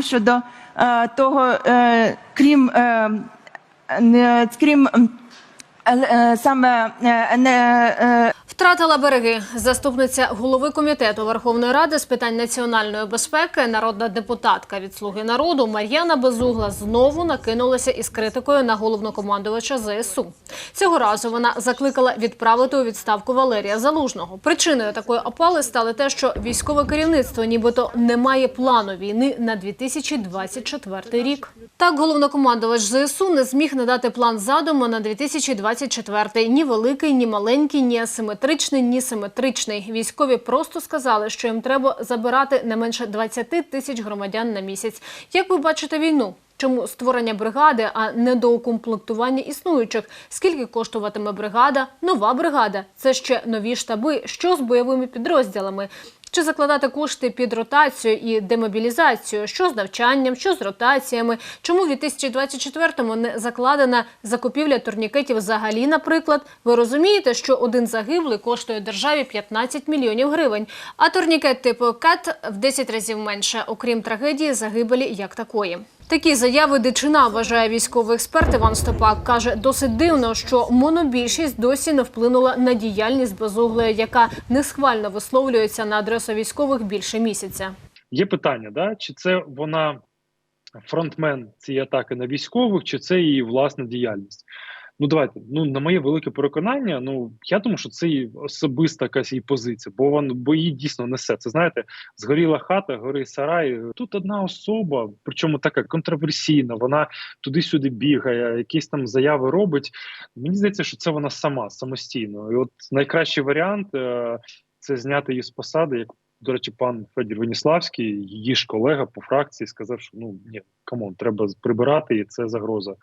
щодо е, того, е, крім, е, не- крім саме е, не, е, Втратила береги заступниця голови комітету Верховної Ради з питань національної безпеки, народна депутатка від Слуги народу Мар'яна Безугла знову накинулася із критикою на головнокомандувача ЗСУ. Цього разу вона закликала відправити у відставку Валерія Залужного. Причиною такої опали стало те, що військове керівництво нібито не має плану війни на 2024 рік. Так, головнокомандувач ЗСУ не зміг надати план задуму на 2024 ні великий, ні маленький, ні асиметричний, ні симетричний. Військові просто сказали, що їм треба забирати не менше 20 тисяч громадян на місяць. Як ви бачите війну? Чому створення бригади, а не доукомплектування існуючих? Скільки коштуватиме бригада? Нова бригада це ще нові штаби. Що з бойовими підрозділами? Чи закладати кошти під ротацію і демобілізацію? Що з навчанням, що з ротаціями? Чому в 2024-му не закладена закупівля турнікетів взагалі, наприклад? Ви розумієте, що один загиблий коштує державі 15 мільйонів гривень, а турнікет типу КАТ в 10 разів менше, окрім трагедії загибелі як такої. Такі заяви дичина вважає військовий експерт Іван Стопак. каже, досить дивно, що монобільшість досі не вплинула на діяльність безуглої, яка несхвально висловлюється на адресу військових більше місяця. Є питання, да? чи це вона фронтмен цієї атаки на військових, чи це її власна діяльність? Ну, давайте. Ну, на моє велике переконання, ну я думаю, що це її особиста якась її позиція, бо вон, бо її дійсно несе. Це знаєте, згоріла хата, гори сарай. Тут одна особа, причому така контроверсійна, вона туди-сюди бігає, якісь там заяви робить. Мені здається, що це вона сама самостійно. І от найкращий варіант е, це зняти її з посади, як до речі, пан Федір Веніславський, її ж колега по фракції, сказав, що ну ні, камон, треба прибирати, і це загроза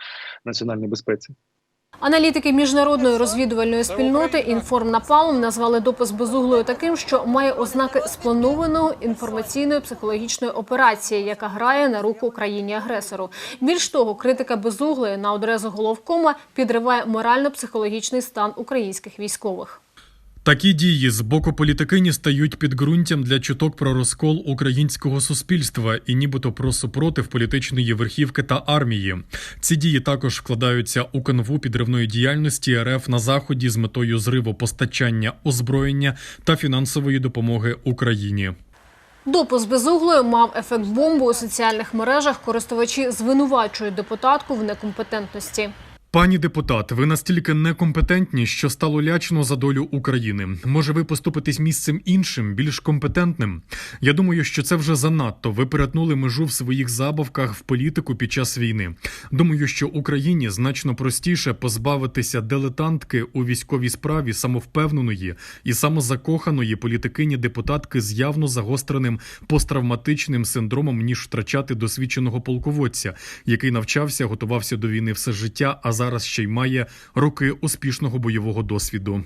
національній безпеці. Аналітики міжнародної розвідувальної спільноти «Інформнапалм» назвали допис безуглою таким, що має ознаки спланованої інформаційної психологічної операції, яка грає на руку країні агресору. Більш того, критика безуглої на адресу головкома підриває морально-психологічний стан українських військових. Такі дії з боку політикині стають підґрунтям для чуток про розкол українського суспільства і нібито про супротив політичної верхівки та армії. Ці дії також вкладаються у канву підривної діяльності РФ на заході з метою зриву постачання озброєння та фінансової допомоги Україні. Допис безуглою мав ефект бомби у соціальних мережах. Користувачі звинувачують депутатку в некомпетентності. Пані депутат, ви настільки некомпетентні, що стало лячно за долю України. Може, ви поступитесь місцем іншим, більш компетентним? Я думаю, що це вже занадто. Ви перетнули межу в своїх забавках в політику під час війни. Думаю, що Україні значно простіше позбавитися дилетантки у військовій справі самовпевненої і самозакоханої політикині депутатки з явно загостреним посттравматичним синдромом, ніж втрачати досвідченого полководця, який навчався, готувався до війни все життя, а зараз ще й має роки успішного бойового досвіду.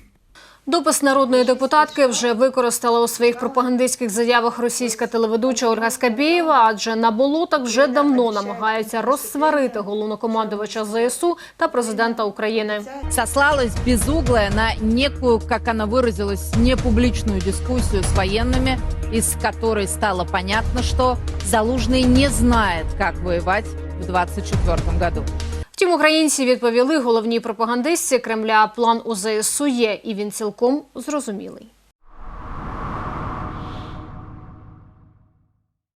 Допис народної депутатки вже використала у своїх пропагандистських заявах російська телеведуча Ольга Скабєєва, адже на болотах вже давно намагаються розсварити головнокомандувача ЗСУ та президента України. сослалась безуглая на некую, как она выразилась, непубличную дискуссию с военными, из которой стало понятно, что Залужный не знает, как воевать в 2024 году. Втім, українці відповіли головній пропагандистці Кремля. План у ЗСУ є, і він цілком зрозумілий.